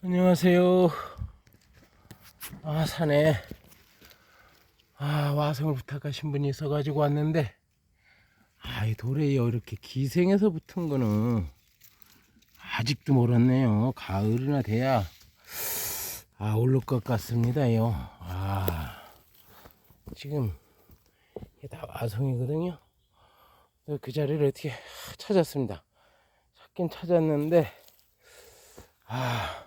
안녕하세요. 아, 산에, 아, 와성을 부탁하신 분이 있어가지고 왔는데, 아, 이 돌에요. 이렇게 기생해서 붙은 거는 아직도 멀었네요. 가을이나 돼야, 아, 오를 것 같습니다요. 아, 지금, 이게 다 와성이거든요. 그 자리를 어떻게 찾았습니다. 찾긴 찾았는데, 아,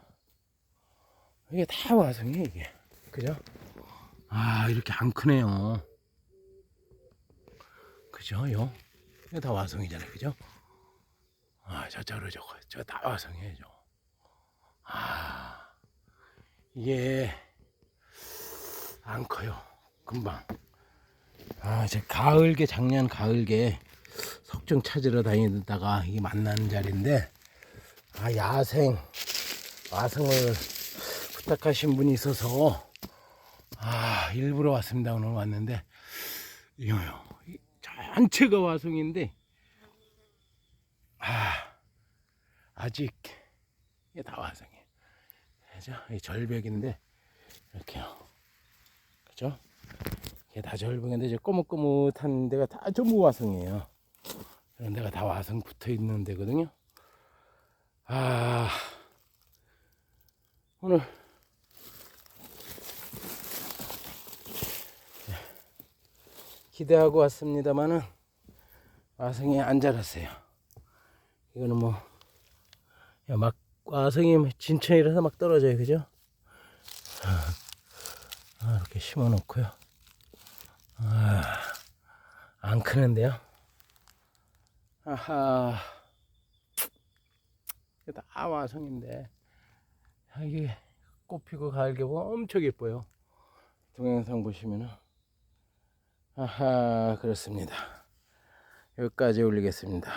이게 다 와성이에요, 이게. 그죠? 아, 이렇게 안 크네요. 그죠? 요? 이거 다 와성이잖아요, 그죠? 아, 저, 저러, 저거. 저 다 와성이에요, 저. 아, 이게 안 커요. 금방. 아, 저 가을개, 작년 가을개 석정 찾으러 다니다가 이게 만나는 자리인데, 아, 야생, 와성을 부탁하신 분이 있어서, 아, 일부러 왔습니다. 오늘 왔는데, 이거요. 이 전체가 와성인데, 아, 아직, 이게 다 와성이에요. 그죠? 이 절벽인데, 이렇게요. 그죠? 이게 다 절벽인데, 이제 꼬뭇꼬뭇한 데가 다 전부 와성이에요. 이런 데가 다 와성 붙어 있는 데거든요. 아, 오늘 기대하고 왔습니다만은 와성이 안 자랐어요. 이거는 뭐, 야, 막 와성이 진천이라서 막 떨어져요, 그죠? 아, 이렇게 심어 놓고요. 아, 안 크는데요. 아하. 다 와성인데 이게 꽃 피고 가을 개보가 엄청 예뻐요 동영상 보시면은 아하 그렇습니다. 여기까지 올리겠습니다